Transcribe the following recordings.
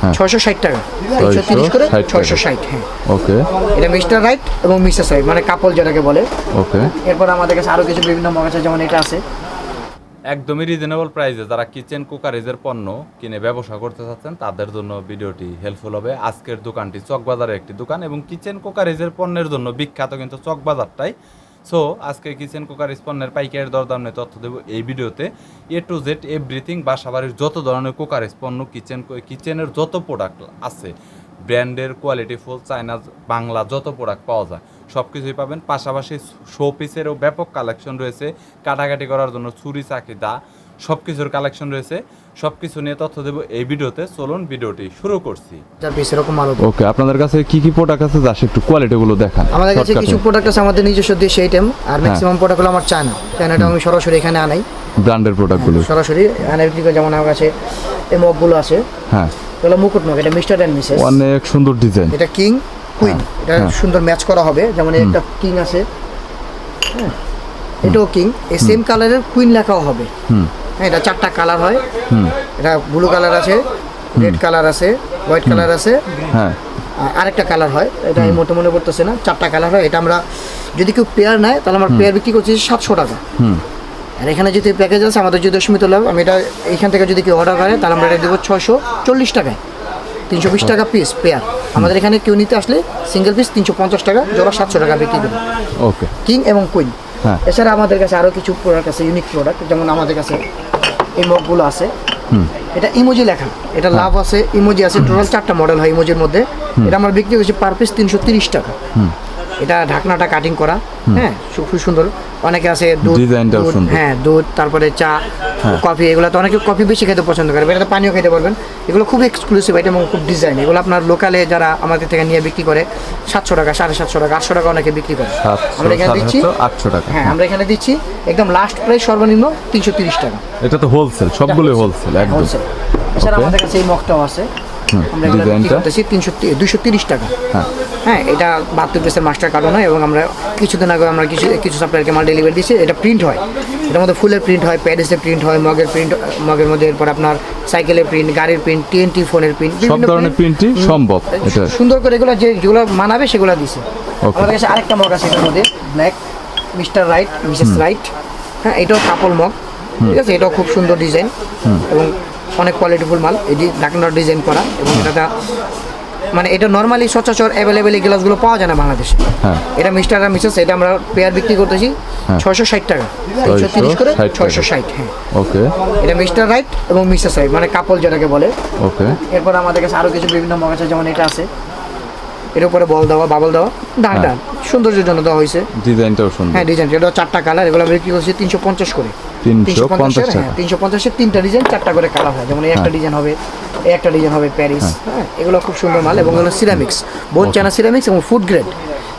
হ্যাঁ। ছয়শো ষাট টাকা। তিনশো তিরিশ করে 660 টাকা। ছয়শো ষাট হ্যাঁ। ওকে। এটা মিস্টার রাইট এবং মিসেস রাইট মানে কাপল যেটাকে বলে। ওকে। এরপর আমাদের কাছে আরও কিছু বিভিন্ন মগ আছে যেমন এটা আছে। একদমই রিজনেবল প্রাইসে যারা কিচেন কুকারেজের পণ্য কিনে ব্যবসা করতে চাচ্ছেন তাদের জন্য ভিডিওটি হেল্পফুল হবে। আজকের দোকানটি চকবাজারের একটি দোকান এবং কিচেন কুকারেজের পণ্যের জন্য বিখ্যাত কিন্তু চকবাজারটাই সো আজকে কিচেন কুকার পণ্যের পাইকারি দরদাম নিয়ে তথ্য দেবো এই ভিডিওতে। এ টু জেড এভরিথিং বাসাবাড়ির যত ধরনের কুকার স্পন্ন কিচেন কিচেনের যত প্রোডাক্ট আছে ব্র্যান্ডের কোয়ালিটি ফুল চায়না বাংলা যত প্রোডাক্ট পাওয়া যায় সব কিছুই পাবেন। পাশাপাশি শো পিসেরও ব্যাপক কালেকশন রয়েছে। কাটাকাটি করার জন্য ছুরি চাকিদা সব কিছুর কালেকশন রয়েছে। সব কিছু নিয়ে তথ্য দেবো এই ভিডিওতে। চলুন ভিডিওটি শুরু করছি। যার পিস এরকম মাল ওকে আপনাদের কাছে কি কি প্রোডাক্ট আছে যা একটু কোয়ালিটি গুলো দেখান? আমাদের কাছে কিছু প্রোডাক্ট আছে আমাদের নিজস্ব দেশি আইটেম আর ম্যাক্সিমাম প্রোডাক্ট হলো আমার চায়না চায়নাটা আমি সরাসরি এখানে আনাই। ব্র্যান্ডের প্রোডাক্টগুলো। সরাসরি আনাই যেমন আমার কাছে এই মগগুলো আছে। হ্যাঁ। এগুলো মুকুট মগ এটা মিস্টার অ্যান্ড মিসেস। অনেক সুন্দর ডিজাইন এটা কিং কুইন এটা হ্যাঁ। সুন্দর ম্যাচ করা হবে। যেমন একটা কিং আছে। হ্যাঁ এটাও কিং। এই সেম কালারের কুইন লেখাও হবে। হুম। হ্যাঁ এটা চারটা কালার হয়। এটা ব্লু কালার আছে রেড কালার আছে হোয়াইট কালার আছে। হ্যাঁ। আর আরেকটা কালার হয় এটা আমি মোটে মনে করতেছে না চারটা কালার হয়। এটা আমরা যদি কেউ পেয়ার নেয় তাহলে আমরা পেয়ার বিক্রি করছি সাতশো টাকা। হুম। আর এখানে যদি প্যাকেজ আছে আমাদের যদি দশমিত লাভ আমি এটা এখান থেকে যদি কেউ অর্ডার করে তাহলে আমরা এটা দেবো ছশো চল্লিশ টাকায়। তিনশো বিশ টাকা পিস পেয়ার আমাদের এখানে কেউ নিতে আসলে সিঙ্গেল পিস তিনশো পঞ্চাশ টাকা জোড়া সাতশো টাকা বিক্রি দেবো ওকে কিং এবং কুইন হ্যাঁ। এছাড়া আমাদের কাছে আরও কিছু প্রোডাক্ট আছে ইউনিক প্রোডাক্ট যেমন আমাদের কাছে এই মগগুলো আছে। এটা ইমোজি লেখা এটা লাভ আছে ইমোজি আছে টোটাল চারটা মডেল হয় ইমোজির মধ্যে। এটা আমার বিক্রি হয়েছে পার পিস তিনশো তিরিশ টাকা। এটা ঢাকনাটা কাটিং করা। হ্যাঁ খুব সুন্দর। অনেকে আছে দুধ। হ্যাঁ দুধ তারপরে চা কফি এগুলো তো অনেকে কফি বেশি খেতে পছন্দ করে এটাতে পানিও খেতে পারবেন এগুলো খুব এক্সক্লুসিভ আইটেম এবং খুব ডিজাইন এগুলো আপনার লোকালে যারা আমাদের থেকে নিয়ে বিক্রি করে সাতশো টাকা সাড়ে সাতশো টাকা আটশো টাকা অনেকে বিক্রি করে। আমরা এখানে দিচ্ছি আটশো টাকা। হ্যাঁ আমরা এখানে দিচ্ছি একদম লাস্ট প্রাইস সর্বনিম্ন তিনশো তিরিশ টাকা। এটা তো হোলসেল সবগুলোই হোলসেল একদম। হোলসেল এছাড়া আমাদের কাছে এই মগটাও আছে। আমরা এগুলো বিক্রি করতেছি তিনশো দুশো তিরিশ টাকা। হ্যাঁ। হ্যাঁ এটা বাহাত্তর পিসের মাস্টার কার্টন হয় এবং আমরা কিছুদিন আগে আমরা কিছু কিছু সাপ্লাইকে মাল ডেলিভারি দিচ্ছি এটা প্রিন্ট হয়। এটার মধ্যে ফুলের প্রিন্ট হয় প্যারিসের প্রিন্ট হয় মগের প্রিন্ট মগের মধ্যে এরপর আপনার সাইকেলের প্রিন্ট গাড়ির প্রিন্ট টিএনটি ফোনের প্রিন্ট সব ধরনের প্রিন্টই সম্ভব এটা সুন্দর করে এগুলো যে যেগুলো মানাবে সেগুলো দিছে। আমাদের কাছে আরেকটা মগ আছে এটার মধ্যে black mister right missus right হ্যাঁ এটাও কাপল মগ ঠিক আছে এটাও খুব সুন্দর ডিজাইন এবং অনেক কোয়ালিটিফুল মাল। এটি ঢাকনার ডিজাইন করা এবং এটা মানে এটা নর্মালি সচরাচর অ্যাভেলেবেল এই গ্লাসগুলো পাওয়া যায় না বাংলাদেশে। হ্যাঁ। এটা মিস্টার আর মিসেস এটা আমরা পেয়ার বিক্রি করতেছি হ্যাঁ। ছয়শো ষাট টাকা। তিনশো তিরিশ করে ছয়শো ষাট হ্যাঁ। ওকে এটা মিস্টার রাইট এবং মিসেস রাইট মানে কাপল যেটাকে বলে। ওকে এরপর আমাদের কাছে আরও কিছু বিভিন্ন মগ আছে যেমন এটা আছে। এর উপরে বল দেওয়া বাবল দেওয়া ডাক হ্যাঁ। ডান। সৌন্দর্যের জন্য দেওয়া হয়েছে। ডিজাইনটাও সুন্দর। হ্যাঁ ডিজাইন এটা চারটা কালার এগুলো বিক্রি করছি তিনশো পঞ্চাশ করে। তিনশো পঞ্চাশ হ্যাঁ তিনশো পঞ্চাশের তিনটা ডিজাইন চারটা করে কালার হয়। যেমন এই একটা হ্যাঁ। ডিজাইন হবে এই একটা ডিজাইন হবে প্যারিস হ্যাঁ। এগুলো খুব সুন্দর মাল এবং এগুলো সিরামিক্স বোন চায়না সিরামিক্স এবং ফুড গ্রেড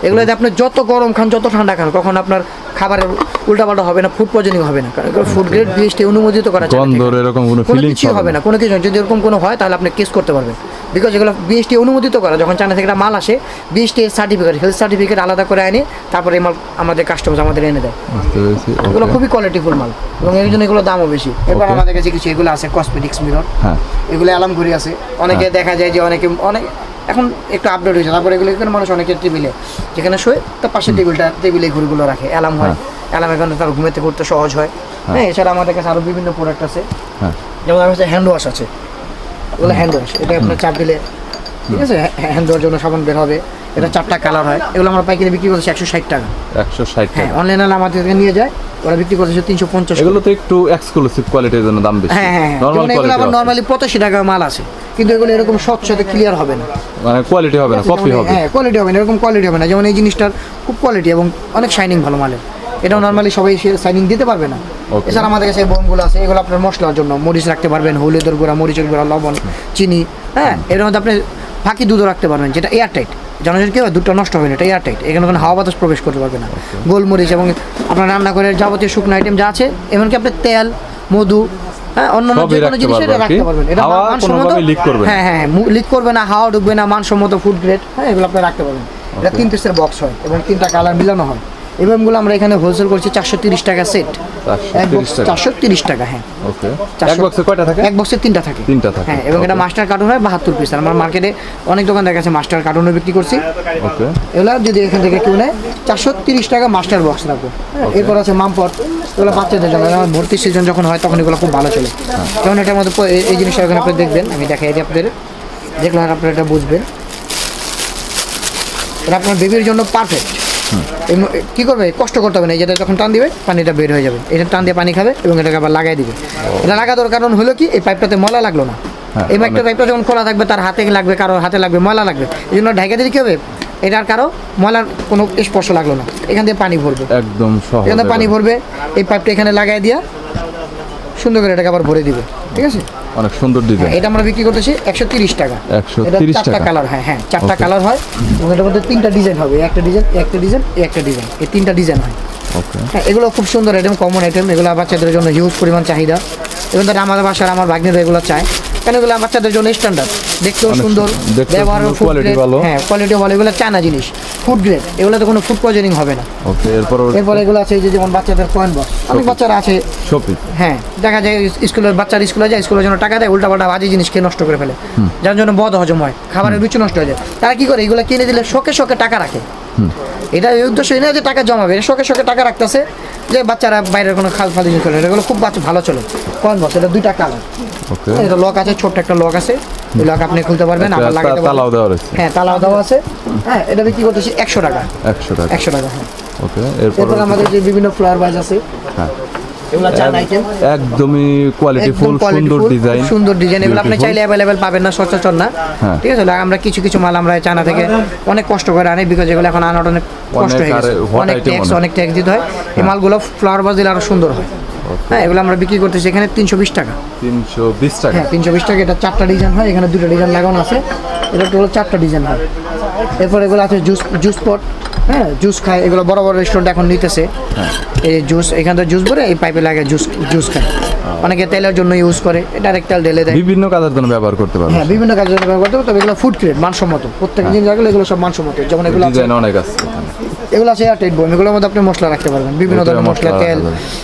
এগুলোতে আপনি যত গরম খান যত ঠান্ডা খান কখন আপনার খাবারের উল্টাপাল্টা হবে না ফুড পয়জনিং হবে না। কারণ ফুড গ্রেড বিএসটি অনুমোদিত করা থেকে। এরকম কোনো কিছুই হবে না। কোনো কিছু যদি এরকম কোনো হয় তাহলে আপনি কেস করতে পারবেন। বিকজ এগুলো বিএসটি অনুমোদিত করা যখন চায়না থেকে একটা মাল আসে বিএসটি সার্টিফিকেট হেলথ সার্টিফিকেট আলাদা করে আনে তারপরে এই মাল আমাদের কাস্টমার আমাদের এনে দেয়। এগুলো খুবই কোয়ালিটিফুল মাল এবং এই জন্য এগুলো দামও বেশি। এবার আমাদের কাছে কিছু এগুলো আছে কসমেটিক্স মিরর হ্যাঁ। এগুলো অ্যালার্ম ঘড়ি আছে। অনেকে দেখা যায় যে অনেকে অনেক এখন একটু আপডেট হয়েছে। তারপরে এগুলো এখানে মানুষ অনেকের টেবিলে যেখানে শোয় তার পাশে টেবিলটা টেবিলে ঘুরগুলো রাখে। অ্যালার্ম হয়। অ্যালার্ম এখানে তার ঘুমেতে করতে সহজ হয়। হ্যাঁ। এছাড়া আমাদের কাছে আরও বিভিন্ন প্রোডাক্ট আছে। হ্যাঁ। যেমন আমার কাছে হ্যান্ড ওয়াশ আছে। ওগুলো হ্যান্ড ওয়াশ এটা আপনার চাপ দিলে ঠিক আছে? হ্যান্ড ধোয়ার জন্য সাবান বের হবে। এটা চারটা কালার হয়। এগুলো আমরা পাইকারি বিক্রি করছি একশো ষাট টাকা। একশো ষাট হ্যাঁ অনলাইনে আমাদের থেকে নিয়ে যায়। ওরা বিক্রি করছে তিনশো পঞ্চাশ। এগুলো তো একটু এক্সক্লুসিভ কোয়ালিটির জন্য দাম বেশি। হ্যাঁ হ্যাঁ হ্যাঁ। নর্মালি পঁচাশি টাকা মাল আছে। কিন্তু এগুলো এরকম স্বচ্ছ ক্লিয়ার হবে না। মানে কোয়ালিটি হবে না কপি হবে। হ্যাঁ কোয়ালিটি হবে না এরকম কোয়ালিটি হবে না। যেমন এই জিনিসটার খুব কোয়ালিটি এবং অনেক শাইনিং ভালো মালের। এটাও নর্মালি সবাই শাইনিং দিতে পারবে না। এছাড়া আমাদের কাছে বনগুলো আছে এগুলো আপনার মশলার জন্য। মরিচ রাখতে পারবেন হলুদের গুঁড়া মরিচের গুঁড়া লবণ চিনি হ্যাঁ এর মধ্যে আপনি ফাঁকি দুধও রাখতে পারবেন যেটা এয়ার টাইট যেন কি হয় দুধটা নষ্ট হবে না এটা এয়ার টাইট এখানে কোনো হাওয়া বাতাস প্রবেশ করতে পারবে না। গোলমরিচ এবং আপনার রান্নাঘরের যাবতীয় শুকনো আইটেম যা আছে এমনকি আপনার তেল মধু হ্যাঁ অন্যান্য যে কোনো রাখতে জিনিস পারবে আর কি। রাখতে পারবেন। এটা হাওয়া মানসম্মত কোনোভাবেই করবে হ্যাঁ হ্যাঁ লিক করবে না হাওয়া ঢুকবে না মানসম্মত ফুড গ্রেড হ্যাঁ এগুলো আপনি রাখতে পারবেন। এটা তিন পিসের বক্স হয় এবং তিনটা কালার মিলানো হয়। এভাবেগুলো আমরা এখানে হোলসেল করছি চারশো তিরিশ টাকা সেট। এক বক্স চারশো তিরিশ টাকা হ্যাঁ। ওকে। এক বক্সে কয়টা থাকে? এক বক্সে তিনটা থাকে। তিনটা থাকে। হ্যাঁ এবং এটা মাস্টার কার্টুন হয় বাহাত্তর পিস। আমার মার্কেটে অনেক দোকান দেখা গেছে মাস্টার কার্টুনও বিক্রি করছি। ওকে। এগুলো যদি এখান থেকে কেউ নেয় চারশো তিরিশ টাকা মাস্টার বক্স রাখব। হ্যাঁ, এরপর আছে মামপট। এগুলো বাচ্চাদের জন্য ভর্তি সিজন যখন হয় তখন এগুলো খুব ভালো চলে। হ্যাঁ। যেমন এটার মধ্যে এই- এই জিনিসটা এখানে আপনি দেখবেন আমি দেখাই দিই আপনাদের। দেখলে আপনারা এটা বুঝবেন। এটা আপনার বেবির জন্য পারফেক্ট কি করবে? কষ্ট করতে হবে না। যেটা যখন টান দিবে পানিটা বের হয়ে যাবে। এটা টান দিয়ে পানি খাবে এবং এটাকে আবার লাগাই দিবে। এটা লাগা দেওয়ার কারণ হলো কি? এই পাইপটাতে ময়লা লাগল না। হ্যাঁ, এই পাইপটা পাইপটা যখন খোলা থাকবে তার হাতে লাগবে কারও হাতে লাগবে ময়লা লাগবে। এই জন্য ঢাকা দিলে কি হবে? এটার কারও ময়লার কোনো স্পর্শ লাগল না। এখান দিয়ে পানি ভরবে। একদম এখানে পানি ভরবে। এই পাইপটা এখানে লাগাই দিয়া সুন্দর করে এটাকে আবার ভরে দিবে। ঠিক আছে? অনেক সুন্দর ডিজাইন এটা আমরা বিক্রি করতেছি একশো তিরিশ টাকা। একশো তিরিশ টাকা। কালার হয় হ্যাঁ চারটা কালার হয় এবং এটার মধ্যে তিনটা ডিজাইন হবে একটা ডিজাইন একটা ডিজাইন একটা ডিজাইন এই তিনটা ডিজাইন হয়। ওকে হ্যাঁ এগুলো খুব সুন্দর আইটেম কমন আইটেম এগুলো বাচ্চাদের জন্য হিউজ পরিমাণ চাহিদা। এবং তারা আমাদের বাসার আমার ভাগ্নেরা এগুলো চায়। এগুলো বাচ্চাদের জন্য স্ট্যান্ডার্ড দেখতেও সুন্দর গ্রেড ভালো। হ্যাঁ কোয়ালিটি ভালো এগুলো চায়না জিনিস ফুড গ্রেড এগুলোতে কোনো ফুড পয়জনিং হবে না। ওকে এরপর এরপর এগুলো আছে যে যেমন বাচ্চাদের কয়েন বক্স অনেক বাচ্চারা আছে। শপিং হ্যাঁ দেখা যায় স্কুলের বাচ্চারা স্কুলে যায় স্কুলের জন্য টাকা দেয় উল্টা পাল্টা বাজে জিনিস খেয়ে নষ্ট করে ফেলে। যার জন্য বদ হজম হয় খাবারের রুচি নষ্ট হয়ে যায়। তারা কি করে? এগুলো কিনে দিলে শোকে শোকে টাকা রাখে। এটা এই উদ্দেশ্যই না যে টাকা জমাবে শোকে শোকে টাকা রাখতেছে যে বাচ্চারা বাইরের কোনো খাল ফাল করে এগুলো খুব বাচ্চা ভালো চলে। কয়েন বছর এটা দুইটা কালার এটা লক আছে ছোট্ট একটা লক আছে। ওই লক আপনি খুলতে পারবেন একটা আবার লাগাতে তালাও দেওয়া আছে হ্যাঁ তালাও দেওয়া আছে। হ্যাঁ এটা বিক্রি করতেছি একশো টাকা। একশো টাকা। একশো টাকা হ্যাঁ। ওকে এরপর আমাদের যে বিভিন্ন ফ্লাওয়ার বাজ আছে হ্যাঁ। একদমই কোয়ালিটি ফুল সুন্দর ডিজাইন সুন্দর ডিজাইন এগুলো আপনি চাইলে অ্যাভেলেবেল পাবেন না সচরাচর না। হ্যাঁ। ঠিক আছে আমরা কিছু কিছু মাল আমরা চায়না থেকে অনেক কষ্ট করে আনি বিকজ এগুলো এখন আনাটা অনেক কষ্ট হয়ে গেছে। অনেক ট্যাক্স অনেক। অনেক ট্যাক্স দিতে হয়। এই মালগুলো ফ্লাওয়ার বাজ দিলে আরও সুন্দর হয়। হ্যাঁ এগুলো আমরা বিক্রি করতেছি এখানে তিনশো বিশ টাকা। তিনশো বিশ টাকা। হ্যাঁ তিনশো বিশ টাকা এটা চারটা ডিজাইন হয় এখানে দুটো ডিজাইন লাগানো আছে। এটা টোটাল চারটা ডিজাইন হয়। এরপর এগুলো আছে জুস জুস পট হ্যাঁ জুস খায়। এগুলো বড় বড় রেস্টুরেন্ট এখন নিতেছে। এই জুস এখান থেকে জুস ভরে এই পাইপে লাগে জুস জুস খায়। অনেকে তেলের জন্য ইউজ করে ডাইরেক্ট তেল ঢেলে দেয়। বিভিন্ন কাজের জন্য ব্যবহার করতে পারবে। হ্যাঁ বিভিন্ন কাজের জন্য ব্যবহার করতে হবে তবে এগুলো ফুড গ্রেড মানসম্মত। প্রত্যেক জিনিস রাখলে এগুলো সব মানসম্মত। যেমন এগুলো আছে ডিজাইন অনেক আছে এগুলো আছে এয়ারটাইট বই এগুলোর মধ্যে আপনি মশলা রাখতে পারবেন। বিভিন্ন ধরনের মশলা তেল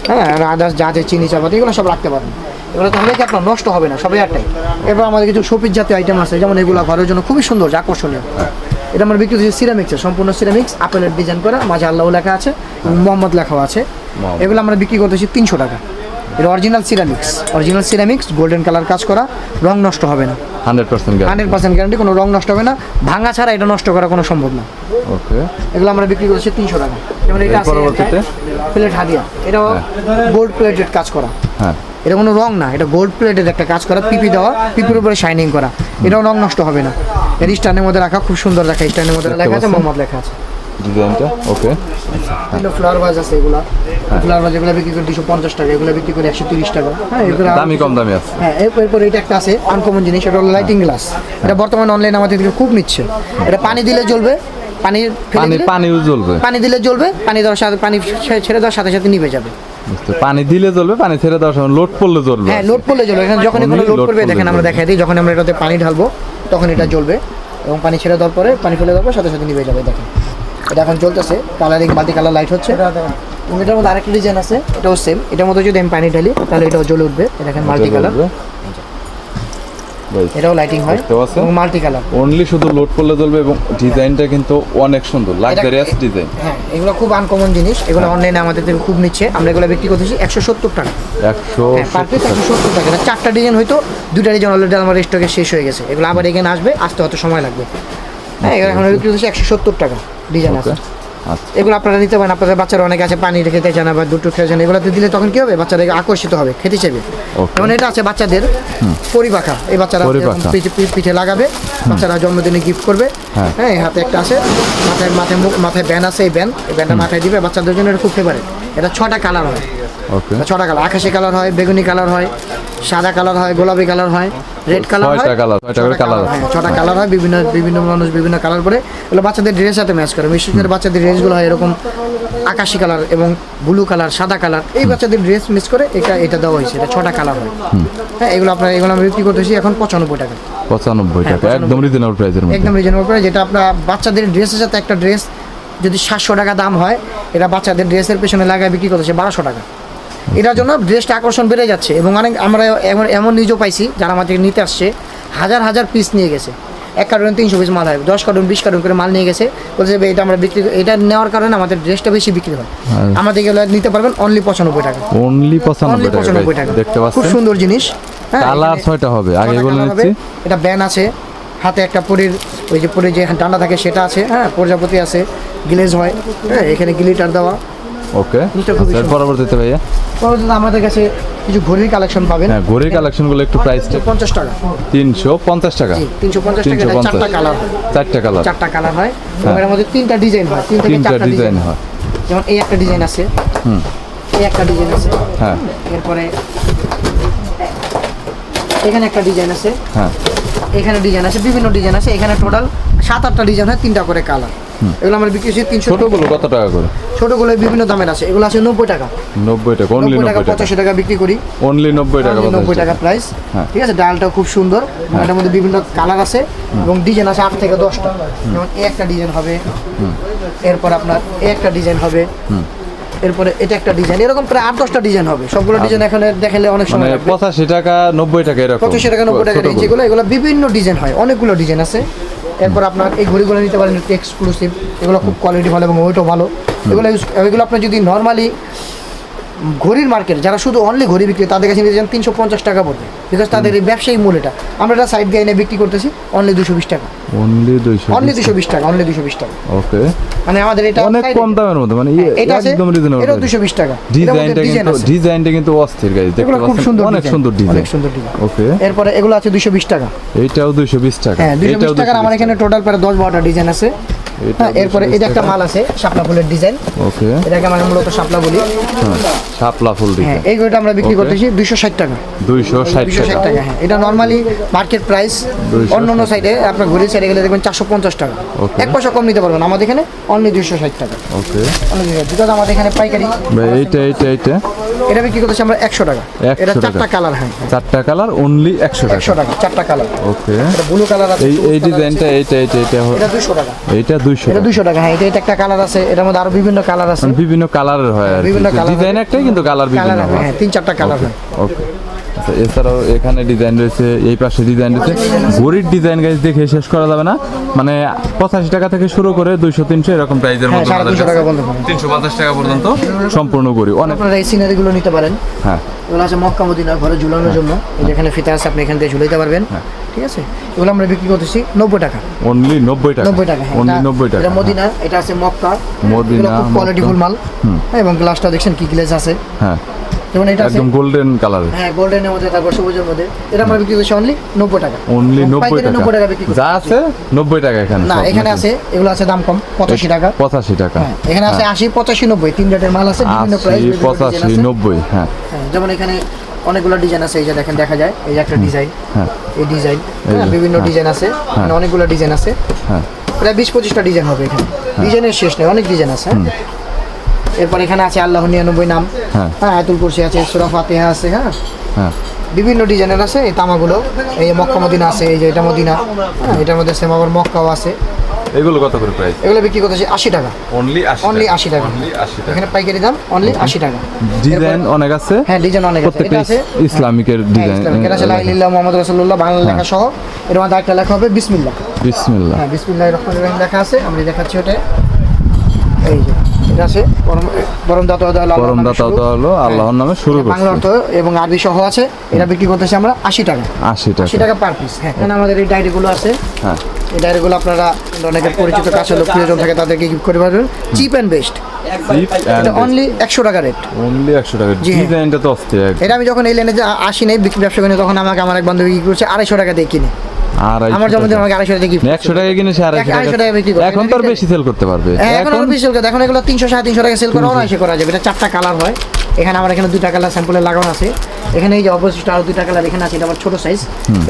হ্যাঁ আদার্স যা আছে চিনি চাপাতি এগুলো সব রাখতে পারবেন। এগুলো তাহলে কি আপনার নষ্ট হবে না? সব এয়ারটাইট এরপর আমাদের কিছু শপির জাতীয় আইটেম আছে যেমন এগুলো ঘরের জন্য খুবই সুন্দর আকর্ষণীয়। এটা আমরা বিক্রি করছি সিরামিক্সের সম্পূর্ণ সিরামিক্স আপেলের ডিজাইন করা মাঝে আল্লাহ লেখা আছে মোহাম্মদ লেখাও আছে। এগুলো আমরা বিক্রি করতেছি তিনশো টাকা। এটা original ceramics original ceramics golden colour কাজ করা রং নষ্ট হবে না। Hundred percent hundred percent guarantee কোনো রং নষ্ট হবে না। ভাঙা ছাড়া এটা নষ্ট করা কোনো সম্ভব না। ওকে এগুলো আমরা বিক্রি করছি তিনশো টাকা। যেমন এটা পরবর্তীতে? প্লেট হাদিয়া। এটাও গোল্ড প্লেটেড কাজ করা। হ্যাঁ। এটা কোনো রং না এটা গোল্ড প্লেটেড একটা কাজ করা পিপি দেওয়া পিপির উপরে শাইনিং করা। এটাও রং নষ্ট হবে না। এর স্টানের মধ্যে রাখা খুব সুন্দর রাখা স্টানের মধ্যে লেখা আছে মোহাম্মদ লেখা আছে। ডিজাইনটা? ওকে। বিভিন্ন ফ্লাওয়ার ভাজ আছে এগুলা। ফ্লাওয়ার ভাজ এগুলো বিক্রি করে দুশো পঞ্চাশ টাকা এগুলো বিক্রি করে একশো তিরিশ টাকা। হ্যাঁ এগুলো দামি কম দামি আছে। হ্যাঁ এরপর এটা একটা আছে আনকমন জিনিস এটা হলো লাইটিং গ্লাস এটা বর্তমানে অনলাইন আমাদের খুব নিচ্ছে। এটা পানি দিলে জ্বলবে পানি পানি দিলে পানিও জ্বলবে। পানি দিলে জ্বলবে পানি দেওয়ার সাথে পানি ছেড়ে দেওয়ার সাথে সাথে নিভে যাবে। পানি দিলে জ্বলবে পানি ছেড়ে দেওয়ার সময় লোড পড়লে জ্বলবে হ্যাঁ লোড পড়লে জ্বলবে। এখানে যখন কোনো লোড করবে দেখেন আমরা দেখাই দিই যখন আমরা এটাতে পানি ঢালবো তখন এটা জ্বলবে এবং পানি ছেড়ে দেওয়ার পরে পানি ফেলে দেওয়ার পর সাথে সাথে নিভে যাবে দেখেন। এটা এখন চলতেছে কালারিং মাল্টি কালার লাইট হচ্ছে। এটার মধ্যে আরেকটা ডিজাইন আছে এটাও সেম এটার মধ্যে যদি আমি পানি ঢালি তাহলে এটাও জ্বলে উঠবে। এটা দেখেন মাল্টি কালার এটাও লাইটিং হয়। এবং মাল্টি কালার অনলি শুধু লোড করলে এবং ডিজাইনটা কিন্তু অনেক সুন্দর লাক্সারিয়াস ডিজাইন হ্যাঁ এগুলো খুব আনকমন জিনিস। এগুলো অনলাইনে আমাদের থেকে খুব নিচ্ছে। আমরা এগুলো বিক্রি করতেছি একশো সত্তর টাকা। একশো হ্যাঁ পার পিস একশো সত্তর টাকা। এটা চারটা ডিজাইন হয়তো দুটা ডিজাইন অলরেডি আমার স্টকে শেষ হয়ে গেছে। এগুলো আবার এখানে আসবে আসতে হয়তো সময় লাগবে। হ্যাঁ এগুলো এখন বিক্রি হচ্ছে একশো সত্তর টাকা। ডিজাইন আছে। এগুলো আপনারা নিতে পারেন। আপনাদের বাচ্চারা অনেক আছে পানি রেখে খেতে চান বা দুটো খেতে চান এগুলোতে দিলে তখন কি হবে? বাচ্চারা আকর্ষিত হবে খেতে চাইবে. যেমন এটা আছে বাচ্চাদের পরিপাখা। এই বাচ্চারা পিঠে লাগাবে বাচ্চারা জন্মদিনে গিফট করবে। হ্যাঁ। হ্যাঁ এই হাতে একটা আছে। মাথায় মাথায় মুখ মাথায় ব্যান আছে এই ব্যান এই ব্যানটা মাথায় দিবে। বাচ্চাদের জন্য এটা খুব ফেভারিট এটা ছটা কালার হয়। ছটা কালার আকাশি কালার হয় বেগুনি কালার হয়। সাদা কালার হয় গোলাপি কালার হয় রেড কালার হয়। ছয়টা colour, ছয়টা করে আছে। হয়, ছটা কালার হয় বিভিন্ন বিভিন্ন মানুষ বিভিন্ন কালার করে এগুলো বাচ্চাদের ড্রেস সাথে ম্যাচ করে। বিশেষ করে বাচ্চাদের ড্রেসগুলো হয় এরকম আকাশি কালার এবং ব্লু কালার সাদা কালার। এই বাচ্চাদের ড্রেস মিস করে এটা এটা দেওয়া হয়েছে এটা ছটা কালার হয়। হ্যাঁ এগুলো আপনার এগুলো আমি বিক্রি করতেছি এখন পঁচানব্বই টাকা। পঁচানব্বই হ্যাঁ, টাকা একদম রিজনেবল প্রাইসের মধ্যে। একদম রিজনেবল করে যেটা আপনার বাচ্চাদের ড্রেসের সাথে একটা ড্রেস যদি সাতশো টাকা দাম হয় এটা বাচ্চাদের ড্রেসের পেছনে লাগায় বিক্রি করতেছে বারোশো টাকা। এটার জন্য ড্রেসটা আকর্ষণ বেড়ে যাচ্ছে এবং অনেক আমরা এমন এমন নিজেও পাইছি যারা আমাদের নিতে আসছে। হাজার হাজার পিস নিয়ে গেছে। এক কার্টুন তিনশো পিস মাল হয়। দশ কার্টুন বিশ কার্টুন করে মাল নিয়ে গেছে। বলছে এটা আমরা বিক্রি এটা নেওয়ার কারণে আমাদের ড্রেসটা বেশি বিক্রি হয়। আমাদের গেলে নিতে পারবেন অনলি পঁচানব্বই টাকা। অনলি পঁচানব্বই টাকা পঁচানব্বই। টাকা। দেখতে খুব সুন্দর জিনিস। হ্যাঁ, কালার ছয়টা হবে। আগে বলে নিচ্ছি। এটা ব্যান আছে। হাতে একটা পরির ওই যে পরে যে ডান্ডা থাকে সেটা আছে হ্যাঁ প্রজাপতি আছে গ্লেজ হয়। হ্যাঁ এখানে গ্লিটার দেওয়া। ওকে। পরবর্তীতে ভাইয়া? পরবর্তীতে আমাদের কাছে কিছু ঘড়ির কালেকশন পাবেন। হ্যাঁ ঘড়ির কালেকশনগুলো একটু প্রাইসটা পঞ্চাশ টাকা। তিনশো পঞ্চাশ টাকা। জি তিনশো পঞ্চাশ টাকা পঞ্চাশ। চারটা কালার হয় চারটা কালার চারটা কালার হয়। এর মধ্যে তিনটা ডিজাইন হয়। তিন থেকে চারটা ডিজাইন হয়। যেমন এই একটা ডিজাইন আছে। হুম। এই একটা ডিজাইন আছে। হ্যাঁ। এরপরে এখানে একটা ডিজাইন আছে। হ্যাঁ। এখানে ডিজাইন আছে বিভিন্ন ডিজাইন আছে এখানে টোটাল সাত আটটা ডিজাইন হয় তিনটা করে কালার এগুলো আমরা বিক্রি করছি তিনশো ছোটগুলো কত টাকা করে? ছোটগুলো বিভিন্ন দামের আছে এগুলো আছে নব্বই টাকা। নব্বই টাকা অনলি নব্বই টাকা পঁচাশি টাকা বিক্রি করি। অনলি নব্বই টাকা নব্বই টাকা প্রাইস হ্যাঁ। ঠিক আছে ডালটাও খুব সুন্দর এবং এটার মধ্যে বিভিন্ন কালার আছে এবং ডিজাইন আছে আট থেকে দশটা। যেমন একটা ডিজাইন হবে এরপর আপনার একটা ডিজাইন হবে এরপরে এটা একটা ডিজাইন এরকম প্রায় আট দশটা ডিজাইন হবে। সবগুলো ডিজাইন এখানে দেখালে অনেক মানে সময় পঁচাশি টাকা নব্বই টাকা এরকম। পঁচাশি টাকা নব্বই টাকা রেঞ্জ। এগুলো এগুলো বিভিন্ন ডিজাইন হয়। অনেকগুলো ডিজাইন আছে। এরপর আপনার এই ঘড়িগুলো নিতে পারেন একটু এক্সক্লুসিভ এগুলো খুব কোয়ালিটি ভালো এবং ওয়েটও ভালো। এগুলো এগুলো আপনার যদি নর্মালি ঘড়ির মার্কেট যারা শুধু অনলি ঘড়ি বিক্রি তাদের কাছে নিতে যান তিনশো পঞ্চাশ টাকা পড়বে। বিকজ তাদের এই ব্যবসায়ী মূল এটা আমরা এটা সাইড দিয়ে এনে বিক্রি করতেছি অনলি দুশো বিশ টাকা। অনলি দুইশো অনলি দুশো বিশ টাকা অনলি দুশো বিশ টাকা। ওকে মানে আমাদের এটা অনেক কম দামের মধ্যে মানে হ্যাঁ, এটা একদম রিজনেবল এটাও দুশো বিশ টাকা। ডিজাইনটা ডিজাইন কিন্তু ডিজাইনটা কিন্তু অস্থির গাইজ দেখতে খুব সুন্দর অনেক সুন্দর ডিজাইন অনেক সুন্দর ডিজাইন ওকে এরপরে এগুলো আছে দুশো বিশ টাকা। এইটাও দুইশো বিশ টাকা। হ্যাঁ দুশো বিশ টাকার আমার এখানে টোটাল প্রায় দশ বারোটা ডিজাইন আছে। এরপরে এটা একটা মাল আছে শাপলা ফুলের ডিজাইন। ওকে। এটাকে আমরা মূলত শাপলা বলি। শাপলা ফুল হ্যাঁ ডিজাইন। এই আমরা বিক্রি করতেছি দুইশো ষাট টাকা। টাকা। টাকা হ্যাঁ। এটা নর্মালি মার্কেট প্রাইস অন্য অন্য সাইডে আপনার ঘড়ির সাইডে গেলে দেখবেন চারশো পঞ্চাশ টাকা। Okay. এক পয়সা কম নিতে পারবেন আমাদের এখানে অনলি দুইশো ষাট টাকা। ওকে। আমাদের এখানে পাইকারি। এইটা এইটা এইটা? এটা বিক্রি করতেছি আমরা একশো টাকা। এটা চারটা কালার হ্যাঁ। চারটা কালার অনলি টাকা। টাকা চারটা কালার। ওকে। এটা ব্লু কালার আছে এই ডিজাইনটা এইটা এইটা এইটা এটা টাকা। এইটা দুইশো এটা দুশো টাকা হ্যাঁ এটা একটা কালার আছে এটার মধ্যে আরও বিভিন্ন কালার আছে। বিভিন্ন কালারের হয় বিভিন্ন কালার ডিজাইন একটাই কিন্তু কালার বিভিন্ন হয়। হ্যাঁ তিন চারটা কালার হয়। ওকে আচ্ছা এছাড়াও এখানে ডিজাইন রয়েছে এই পাশে ডিজাইন রয়েছে। ঘড়ির ডিজাইন গাইজ দেখে শেষ করা যাবে না। মানে পঁচাশি টাকা থেকে শুরু করে দুইশো তিনশো এরকম প্রাইজের হ্যাঁ মধ্যে তিনশো পঞ্চাশ টাকা পর্যন্ত সম্পূর্ণ ঘড়ি। অনেক আপনারা এই সিনারিগুলো নিতে পারেন। হ্যাঁ। এগুলো আছে মক্কা মদিনা ঘরে ঝুলানোর জন্য। এখানে ফিতা আছে আপনি এখান থেকে ঝুলাইতে পারবেন। হ্যাঁ। ঠিক আছে? এগুলো আমরা বিক্রি করতেছি নব্বই টাকা। অনলি নব্বই টাকা। নব্বই টাকা হ্যাঁ। অনলি নব্বই টাকা। এটা মদিনা এটা আছে মক্কা। মদিনা, কোয়ালিটিফুল মাল। হ্যাঁ, এবং গ্লাসটা দেখছেন কি গ্লেজ আছে। হ্যাঁ। যেমন এটা একদম গোল্ডেন কালারের হ্যাঁ গোল্ডেনের মধ্যে তারপর সবুজের মধ্যে। এটা আমরা বিক্রি করছি অনলি নব্বই টাকা। অনলি নব্বই পাইকারি টাকা। নব্বই টাকা বিক্রি যা আছে নব্বই টাকা এখানে না এখানে আছে এগুলো আছে দাম কম পঁচাশি টাকা। পঁচাশি টাকা। হ্যাঁ এখানে আছে আশি পঁচাশি নব্বই তিন রেটের মাল আছে বিভিন্ন প্রাইস আশি পঁচাশি নব্বই হ্যাঁ। হ্যাঁ যেমন এখানে অনেকগুলো ডিজাইন আছে এই যে দেখেন দেখা যায় এই যে একটা ডিজাইন হ্যাঁ। এই ডিজাইন এই বিভিন্ন হ্যাঁ। ডিজাইন আছে এখানে অনেকগুলো ডিজাইন আছে। হ্যাঁ। প্রায় বিশ পঁচিশটা ডিজাইন হবে এখানে। ডিজাইনের শেষ নেই অনেক ডিজাইন আছে। হ্যাঁ। এরপর এখানে আছে আল্লাহ নিরানব্বই নাম। হ্যাঁ। হ্যাঁ আয়াতুল কুরসি আছে সুরা ফাতিহা আছে হ্যাঁ। হ্যাঁ। বিভিন্ন ডিজাইনের আছে এই তামাগুলো। এই মক্কা মদিনা আছে এই যে এটা মদিনা। হ্যাঁ এটার মধ্যে সেম আবার মক্কাও আছে। এগুলো কত করে প্রাইস এগুলো বিক্রি করতেছি আশি টাকা। অনলি আশি অনলি আশি টাকা। অনলি আশি টাকা। এখানে পাইকারি দাম অনলি আশি টাকা। ডিজাইন অনেক আছে? হ্যাঁ ডিজাইন অনেক আছে। এটা আছে ইস- ইসলামিকের হ্যাঁ, ডিজাইন এটা আছে লাইলিল্লাহ মোহাম্মদ রাসূলুল্লাহ বাংলা লেখা সহ। এর মধ্যে একটা লেখা হবে বিসমিল্লাহ। বিসমিল্লাহ। হ্যাঁ বিসমিল্লাহ রহমান রহিম লেখা আছে। আমি দেখাচ্ছি ওটা। আছে। হলো আল্লাহর নামে শুরু। বাংলা অর্থ এবং আরবি সহ আছে। এটা বিক্রি করতেছি আমরা আশি টাকা। আশি আশি টাকা পার পিস হ্যাঁ এখানে আমাদের এই ডায়েরিগুলো আছে। হ্যাঁ। এই ডায়েরিগুলো আপনারা অনেকের পরিচিত কাছে লোক প্রিয়জন থাকে তাদেরকে গিফট করে পারবেন। চিপ অ্যান্ড বেস্ট এটা অনলি একশো টাকা রেট অনলি একশো টাকা হ্যাঁ। ডিজাইনটা তো অস্থির। এটা আমি যখন এই লাইনে আসি নাই ব্যবসা করি তখন আমাকে আমার এক বান্ধবী কি করছে? আড়াইশো টাকা দিয়ে কিনে। আমার জন্মদিন আমাকে আড়াইশো টাকা গিফট একশো টাকা কিনে সে আড়াইশো আড়াইশো টাকা বিক্রি এখন তো আর বেশি সেল করতে পারবে। এখন আরও বেশি সেল করে এখন এগুলো তিনশো সাড়ে তিনশো টাকা সেল করে অনায়াসে করা যাবে। এটা চারটা কালার হয়। এখানে আমার এখানে দুইটা কালার স্যাম্পলে লাগানো আছে। এখানে এই যে অবশিষ্ট আরও দুইটা কালার এখানে আছে এটা আমার ছোট সাইজ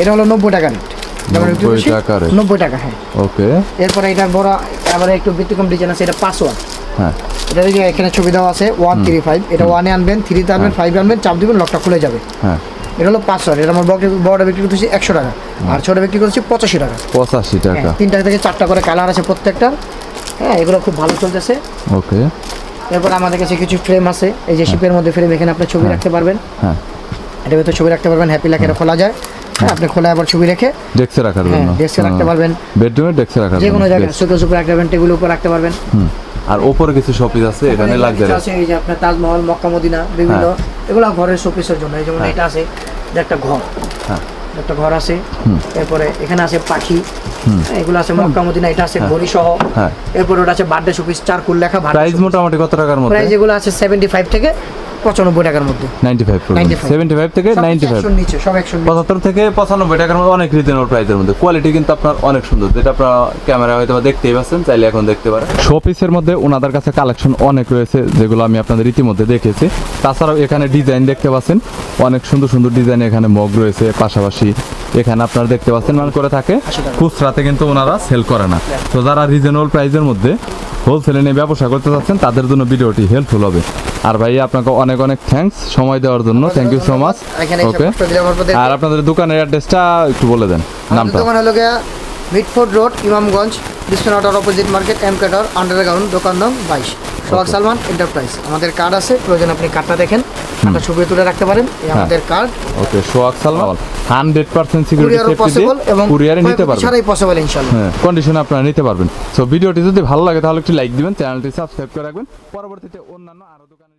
এটা হলো নব্বই টাকা রেট 90 টাকা rate। নব্বই টাকা হ্যাঁ। ওকে। এরপরে এটা বড় আবার একটু ব্যতিক্রম ডিজাইন আছে এটা পাসওয়ার্ড হ্যাঁ। এটা এখানে ছবি দেওয়া আছে ওয়ান থ্রি ফাইভ এটা ওয়ানে আনবেন থ্রিতে আনবেন ফাইভ আনবেন চাপ দিবেন লকটা খুলে যাবে। হ্যাঁ। এটা হলো পাসওয়ার্ড এটা আমার বড়- বড়টা বিক্রি করতেছি একশো টাকা। আর ছোট বিক্রি করতেছি পঁচাশি টাকা। পঁচাশি হ্যাঁ, টাকা তিনটা থেকে চারটা করে কালার আছে প্রত্যেকটার। হ্যাঁ এগুলো খুব ভালো চলতেছে। ওকে। এরপর আমাদের কাছে কিছু ফ্রেম আছে। এই যে শিপের মধ্যে ফ্রেম এখানে আপনি ছবি রাখতে পারবেন। হ্যাঁ। এটার ভিতরে ছবি রাখতে পারবেন হ্যাপি এটা খোলা যায়। হ্যাঁ। আপনি খোলা আবার ছবি রেখে ডেস্কে রাখার হ্যাঁ জন্য। ডেস্কে রাখতে পারবেন। বেডরুমে ডেস্কে রাখার যে কোনো জায়গায়. সুতো সুপে রাখতে পারবেন টেবিল উপর রাখতে পারবেন। হুম। আর ওপরে কিছু শপিস আছে এখানে লাগজারি আছে এই যে আপনার তাজমহল মক্কা মদিনা বিভিন্ন এগুলো ঘরের শোকেসের জন্য এই যেমন এটা আছে যে একটা ঘর। হ্যাঁ। একটা ঘর আছে এরপরে এখানে আছে পাখি হ্যাঁ, এগুলো আছে মক্কা মদিনা এটা আছে ঘড়ি সহ হ্যাঁ। এরপরে ওটা আছে বার্থডে শোকেস চার কুল লেখা প্রাইস মোটামুটি কত টাকার মধ্যে? প্রাইস এগুলো আছে সেভেন্টি ফাইভ থেকে পঁচানব্বই টাকার মধ্যে। 95 পর্যন্ত 95 75 থেকে সব 95 একশোর নিচে সব একশো পঁচাত্তর থেকে পঁচানব্বই টাকার মধ্যে অনেক রিজনেবল প্রাইসের মধ্যে। কোয়ালিটি কিন্তু আপনার অনেক সুন্দর যেটা আপনার ক্যামেরা হয়তো দেখতেই পাচ্ছেন চাইলে এখন দেখতে পারেন। শোপিসের মধ্যে ওনাদের কাছে কালেকশন অনেক রয়েছে যেগুলো আমি আপনাদের ইতিমধ্যে দেখেছি। তাছাড়াও এখানে ডিজাইন দেখতে পাচ্ছেন অনেক সুন্দর সুন্দর ডিজাইন এখানে মগ রয়েছে পাশাপাশি এখানে আপনারা দেখতে পাচ্ছেন মানে করে থাকে খুচরাতে কিন্তু ওনারা সেল করে না। তো যারা রিজনেবল প্রাইসের মধ্যে হোলসেলে নিয়ে ব্যবসা করতে চাচ্ছেন তাদের জন্য ভিডিওটি হেল্পফুল হবে। আর ভাই আপনাকে অনেক অনেক থ্যাঙ্কস সময় দেওয়ার জন্য thank you so much okay আর আপনাদের দোকানের অ্যাড্রেসটা একটু বলে দেন নামটা। দোকান হলো গিয়া Mitford road Imamganj Bishwanath opposite market M cater underground দোকান নং বাইশ। সোহাগ সালমান এন্টারপ্রাইজ আমাদের কার্ড আছে প্রয়োজন আপনি কার্ডটা দেখেন কার্ডটা ছবি তুলে রাখতে পারেন এই আমাদের card okay Sohag Salman hundred percent security safety possible এবং দিয়ে কুরিয়ারে নিতে পারবেন। ছাড়াই পসিবল ইনশাআল্লাহ। হ্যাঁ কন্ডিশনে আপনারা নিতে পারবেন। সো ভিডিওটি যদি ভালো লাগে তাহলে একটু লাইক দিবেন চ্যানেলটি সাবস্ক্রাইব করে রাখবেন। পরবর্তীতে অন্যান্য আরও দোকানে